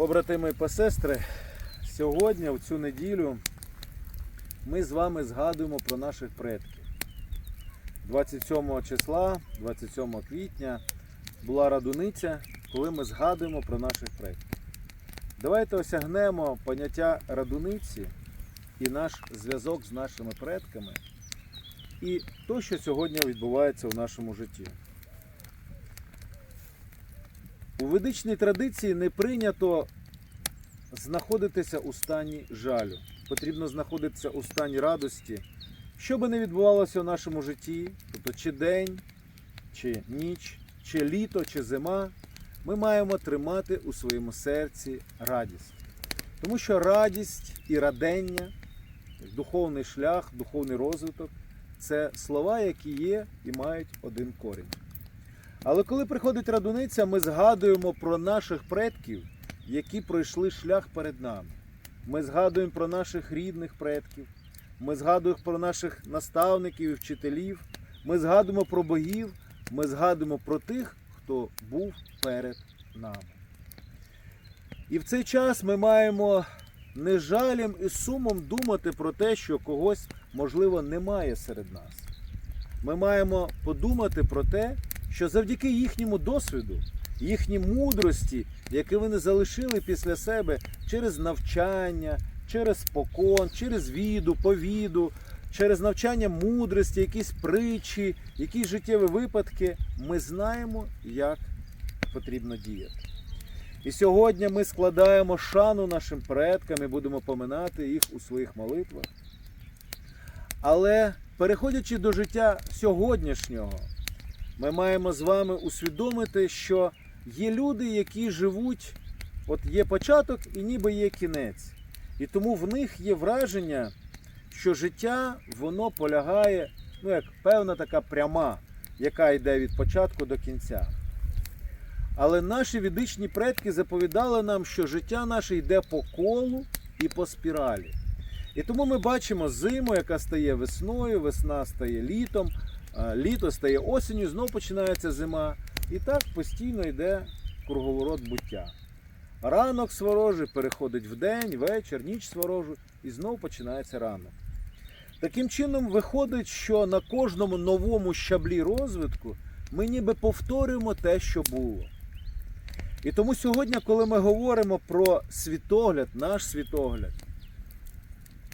Побратими і посестри, сьогодні, в цю неділю, ми з вами згадуємо про наших предків. 27 числа, 27 квітня була радуниця, коли ми згадуємо про наших предків. Давайте осягнемо поняття радуниці і наш зв'язок з нашими предками, і то, що сьогодні відбувається в нашому житті. У ведичній традиції не прийнято знаходитися у стані жалю. Потрібно знаходитися у стані радості. Що би не відбувалося в нашому житті, тобто чи день, чи ніч, чи літо, чи зима, ми маємо тримати у своєму серці радість. Тому що радість і радення, духовний шлях, духовний розвиток це слова, які є і мають один корінь. Але коли приходить радуниця, ми згадуємо про наших предків, які пройшли шлях перед нами. Ми згадуємо про наших рідних предків, ми згадуємо про наших наставників і вчителів, ми згадуємо про богів, ми згадуємо про тих, хто був перед нами. І в цей час ми маємо не жалем і сумом думати про те, що когось, можливо, немає серед нас. Ми маємо подумати про те, що завдяки їхньому досвіду, їхній мудрості, які вони залишили після себе через навчання, через покон, через віду, повіду, через навчання мудрості, якісь притчі, якісь життєві випадки, ми знаємо, як потрібно діяти. І сьогодні ми складаємо шану нашим предкам і будемо поминати їх у своїх молитвах. Але переходячи до життя сьогоднішнього, ми маємо з вами усвідомити, що є люди, які живуть, от є початок і ніби є кінець. І тому в них є враження, що життя воно полягає, ну як певна така пряма, яка йде від початку до кінця. Але наші відичні предки заповідали нам, що життя наше йде по колу і по спіралі. І тому ми бачимо зиму, яка стає весною, весна стає літом, літо стає осінню, знов починається зима. І так постійно йде круговорот буття. Ранок сворожий переходить в день, вечір, ніч сворожу, і знов починається ранок. Таким чином, виходить, що на кожному новому щаблі розвитку ми ніби повторюємо те, що було. І тому сьогодні, коли ми говоримо про світогляд, наш світогляд,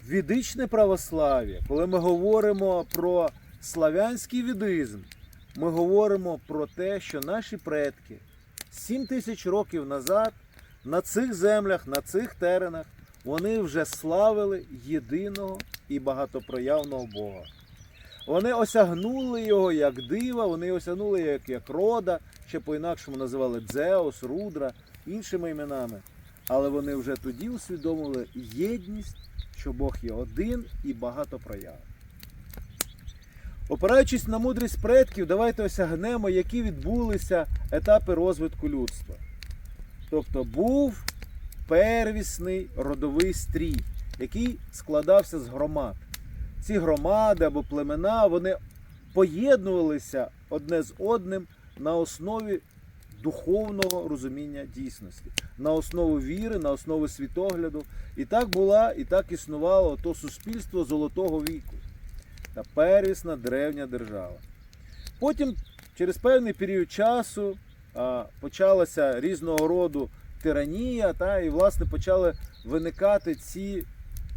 відичне православ'я, коли ми говоримо про славянський відизм, ми говоримо про те, що наші предки 7 тисяч років назад на цих землях, на цих теренах, вони вже славили єдиного і багатопроявного Бога. Вони осягнули його як дива, вони осягнули його як, як рода, ще по-інакшому називали Дзеус, Рудра, іншими іменами. Але вони вже тоді усвідомили єдність, що Бог є один і багатопроявний. Опираючись на мудрість предків, давайте осягнемо, які відбулися етапи розвитку людства. Тобто був первісний родовий стрій, який складався з громад. Ці громади або племена вони поєднувалися одне з одним на основі духовного розуміння дійсності, на основі віри, на основі світогляду. І так була, і так існувало то суспільство золотого віку та первісна древня держава. Потім, через певний період часу, почалася різного роду тиранія, та, і, власне, почали виникати ці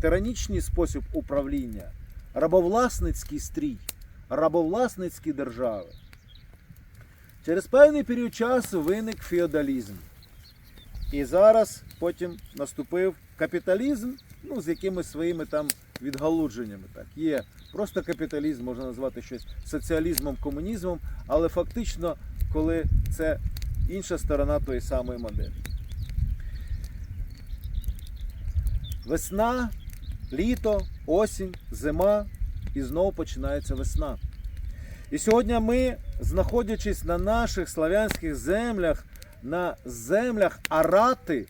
тиранічні спосіб управління, рабовласницький стрій, рабовласницькі держави. Через певний період часу виник феодалізм. І зараз потім наступив капіталізм, ну, з якимись своїми там відгалудженнями. Так. Є просто капіталізм, можна назвати щось соціалізмом, комунізмом, але фактично, коли це інша сторона тої самої моделі. Весна, літо, осінь, зима і знову починається весна. І сьогодні ми, знаходячись на наших славянських землях, на землях Арати,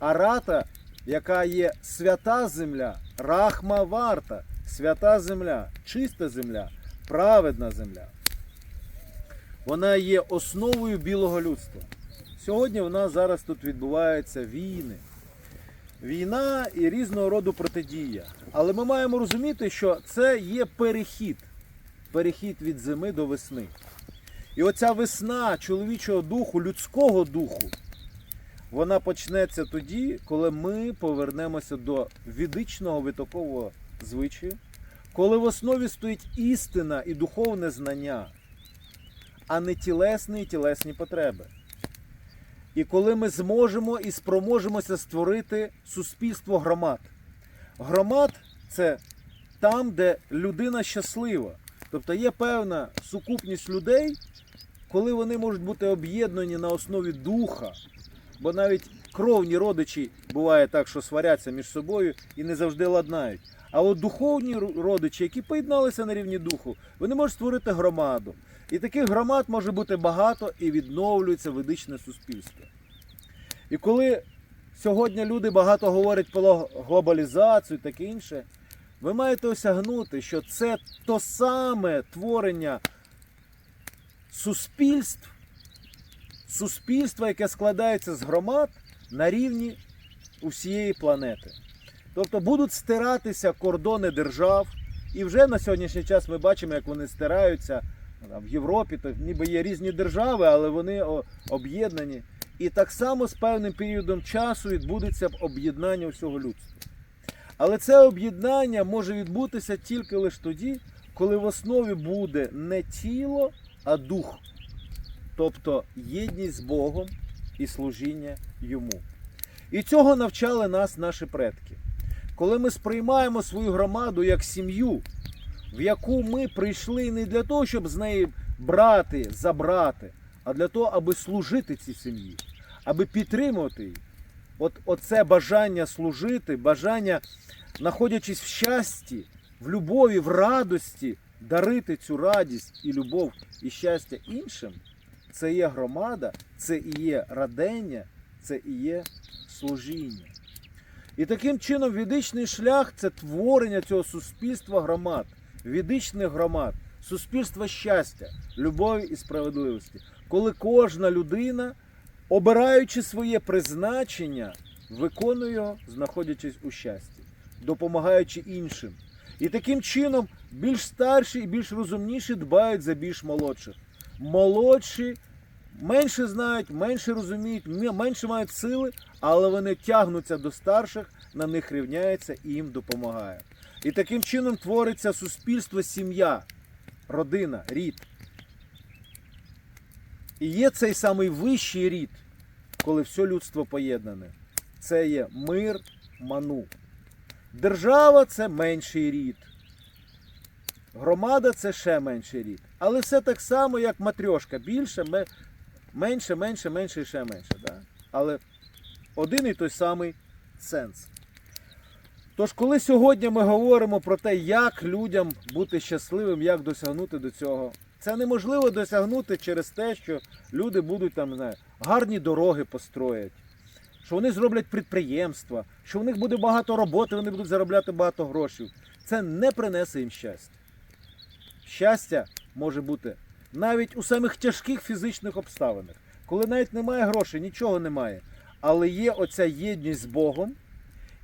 Арата, яка є свята земля, Рахма Варта, свята земля, чиста земля, праведна земля. Вона є основою білого людства. Сьогодні в нас зараз тут відбуваються війни. Війна і різного роду протидія. Але ми маємо розуміти, що це є перехід. Перехід від зими до весни. І оця весна чоловічого духу, людського духу, вона почнеться тоді, коли ми повернемося до відичного витокового звичаю, коли в основі стоїть істина і духовне знання, а не тілесні і тілесні потреби. І коли ми зможемо і спроможемося створити суспільство громад. Громад це там, де людина щаслива. Тобто є певна сукупність людей, коли вони можуть бути об'єднані на основі духа, бо навіть кровні родичі буває так, що сваряться між собою і не завжди ладнають. А от духовні родичі, які поєдналися на рівні духу, вони можуть створити громаду. І таких громад може бути багато і відновлюється ведичне суспільство. І коли сьогодні люди багато говорять про глобалізацію таке інше, ви маєте осягнути, що це то саме творення суспільств, суспільства, яке складається з громад на рівні усієї планети. Тобто будуть стиратися кордони держав, і вже на сьогоднішній час ми бачимо, як вони стираються в Європі, то ніби є різні держави, але вони об'єднані. І так само з певним періодом часу відбудеться об'єднання всього людства. Але це об'єднання може відбутися тільки лише тоді, коли в основі буде не тіло, а дух, тобто єдність з Богом і служіння йому. І цього навчали нас наші предки. Коли ми сприймаємо свою громаду як сім'ю, в яку ми прийшли не для того, щоб з неї брати, забрати, а для того, аби служити цій сім'ї, аби підтримувати її. От оце бажання служити, бажання, знаходячись в щасті, в любові, в радості, дарити цю радість і любов і щастя іншим, це є громада, це і є радення, це і є служіння. І таким чином відичний шлях це творення цього суспільства громад, відичних громад, суспільства щастя, любові і справедливості. Коли кожна людина, обираючи своє призначення, виконує його, знаходячись у щасті, допомагаючи іншим. І таким чином більш старші і більш розумніші дбають за більш молодших. Молодші менше знають, менше розуміють, менше мають сили, але вони тягнуться до старших, на них рівняються і їм допомагає. І таким чином твориться суспільство, сім'я, родина, рід. І є цей самий вищий рід, коли все людство поєднане. Це є мир, ману. Держава це менший рід. Громада це ще менший рід. Але все так само, як матрьошка. Більше, менше, менше, менше і ще менше. Да? Але один і той самий сенс. Тож, коли сьогодні ми говоримо про те, як людям бути щасливим, як досягнути до цього, це неможливо досягнути через те, що люди будуть там, не знаю, гарні дороги построять, що вони зроблять підприємства, що в них буде багато роботи, вони будуть заробляти багато грошей. Це не принесе їм щастя. Щастя може бути навіть у самих тяжких фізичних обставинах, коли навіть немає грошей, нічого немає. Але є оця єдність з Богом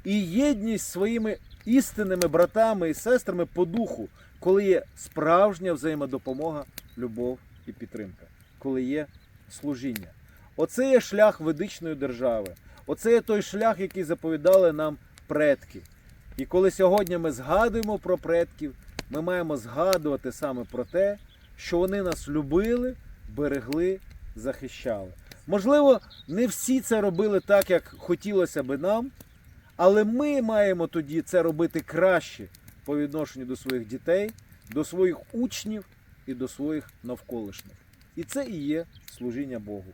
і єдність з своїми істинними братами і сестрами по духу, коли є справжня взаємодопомога, любов і підтримка, коли є служіння. Оце є шлях ведичної держави. Оце є той шлях, який заповідали нам предки. І коли сьогодні ми згадуємо про предків, ми маємо згадувати саме про те, що вони нас любили, берегли, захищали. Можливо, не всі це робили так, як хотілося би нам, але ми маємо тоді це робити краще по відношенню до своїх дітей, до своїх учнів і до своїх навколишніх. І це і є служіння Богу.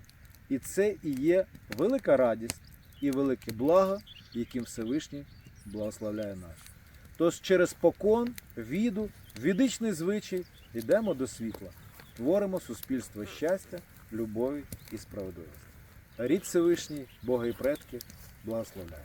І це і є велика радість і велике благо, яким Всевишній благословляє нас. Тож через покон, віду, відичний звичай йдемо до світла, творимо суспільство щастя, любові і справедливості. Рід Всевишній, Бога і предки, благословляє.